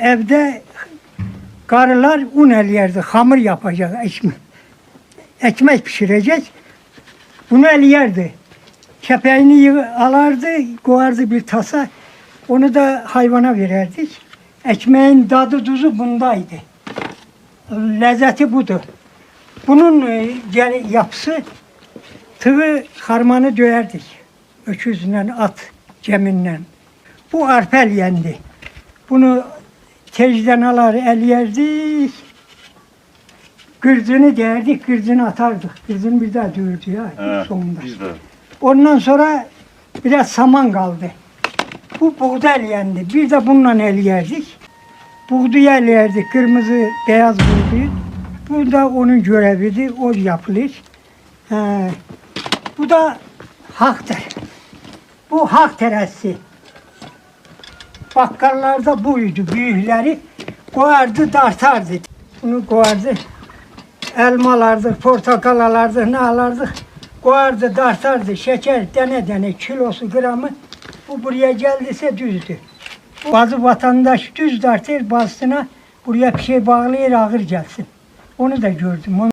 Evde karılar un eliyerdi, hamur yapacak, ekmek. Ekmek pişirecek, bunu eliyerdi. Kepeğini alardı, koyardı bir tasa, onu da hayvana vererdik. Ekmeğin tadı tuzu bundaydı. Lezzeti budur. Bunun e, gel- yapısı tığı harmanı döyerdik. Öküzle, at ceminle. Bu arpel yendi. Bunu tecden alar el yerdik. Gırzını derdik, gırzını atardık. Gırzını bir daha dövürdü ya He, sonunda. biz de. Ondan sonra biraz saman kaldı. Bu buğday yendi. Bir de bununla el yerdik. Buğday el yerdik. Kırmızı, beyaz buğday. Bu da onun görevidir. O yapılır. He. Bu da haktır. Bu hak terası. Bakkallarda buydu. Büyükleri koyardı, dartardı. Bunu koyardı. Elmalardı, portakal alardı, ne alardı. Koyardı, dartardı. Şeker dene dene kilosu gramı. Bu buraya geldiyse düzdü. Bazı vatandaş düz dartır, bazısına buraya bir şey bağlayır ağır gelsin. Onu da gördüm.